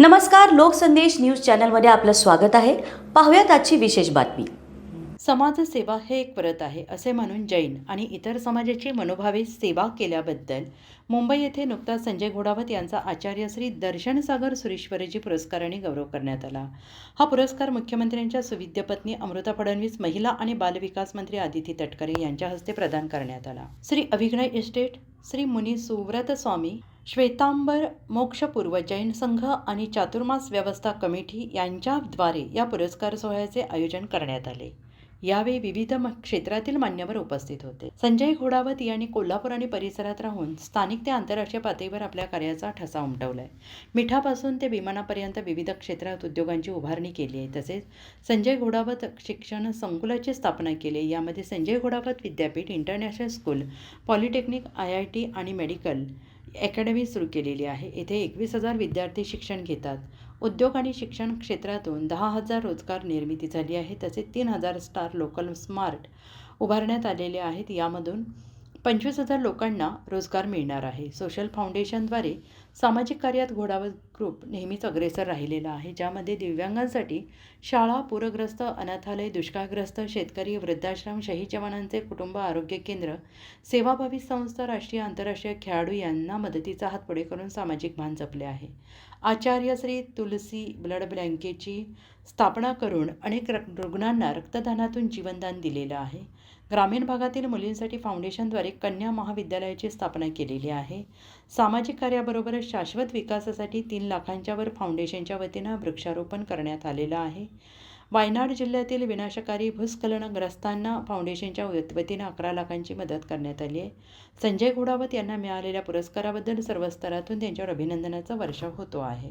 नमस्कार लोकसंदेश न्यूज चॅनलमध्ये आपलं स्वागत आहे. पाहूयात आजची विशेष बातमी. समाजसेवा हे एक व्रत आहे असे म्हणून जैन आणि इतर समाजाची मनोभावे सेवा केल्याबद्दल मुंबई येथे नुकताच संजय घोडावत यांचा आचार्य श्री दर्शनसागर सुरेश्वरजी पुरस्काराने गौरव करण्यात आला. हा पुरस्कार मुख्यमंत्र्यांच्या सुविद्य पत्नी अमृता फडणवीस महिला आणि बालविकास मंत्री आदिती तटकरे यांच्या हस्ते प्रदान करण्यात आला. श्री अभिघ्नय इस्टेट श्री मुनी सुव्रत स्वामी श्वेतांबर मोक्षपूर्व जैन संघ आणि चातुर्मास व्यवस्था कमिटी यांच्याद्वारे या पुरस्कार सोहळ्याचे आयोजन करण्यात आले. यावेळी विविध क्षेत्रातील मान्यवर उपस्थित होते. संजय घोडावत यांनी कोल्हापूर आणि परिसरात राहून स्थानिक ते आंतरराष्ट्रीय पातळीवर आपल्या कार्याचा ठसा उमटवलाय. मिठापासून ते विमानापर्यंत विविध क्षेत्रात उद्योगांची उभारणी केली आहे. तसेच संजय घोडावत शिक्षण संकुलाची स्थापना केली आहे. यामध्ये संजय घोडावत विद्यापीठ international school polytechnic I I T आणि मेडिकल अकॅडमी सुरू केलेली आहे. येथे एकवीस हजार विद्यार्थी शिक्षण घेतात. उद्योग आणि शिक्षण क्षेत्रातून दहा हजार रोजगार निर्मिती झाली आहे तसेच तीन हजार स्टार लोकल स्मार्ट उभारण्यात आलेले आहेत. यामधून पंचवीस हजार लोकांना रोजगार मिळणार आहे. सोशल फाउंडेशनद्वारे सामाजिक कार्यात घोडावत ग्रुप नेहमीच अग्रेसर राहिलेला आहे ज्यामध्ये दिव्यांगांसाठी शाळा पूरग्रस्त अनाथालय दुष्काळग्रस्त शेतकरी वृद्धाश्रम शहीद जवानांचे कुटुंब आरोग्य केंद्र सेवाभावी संस्था राष्ट्रीय आंतरराष्ट्रीय खेळाडू यांना मदतीचा हात पुढे करून सामाजिक भान जपले आहे. आचार्य श्री तुलसी ब्लड ब्लँकेची स्थापना करून अनेक रक- रुग्णांना रक्तदानातून जीवनदान दिलेलं आहे. ग्रामीण भागातील मुलींसाठी फाउंडेशनद्वारे कन्या महाविद्यालयाची स्थापना केलेली आहे. सामाजिक कार्याबरोबरच शाश्वत विकासासाठी तीन तीन लाखांच्यावर फाउंडेशनच्या वतीनं वृक्षारोपण करण्यात आलेलं आहे. वायनाड जिल्ह्यातील विनाशकारी भूस्खलनग्रस्तांना फाउंडेशनच्या वतीनं अकरा लाखांची मदत करण्यात आली आहे. संजय घोडावत यांना मिळालेल्या पुरस्काराबद्दल सर्व स्तरातून त्यांच्यावर अभिनंदनाचा वर्षाव होतो आहे.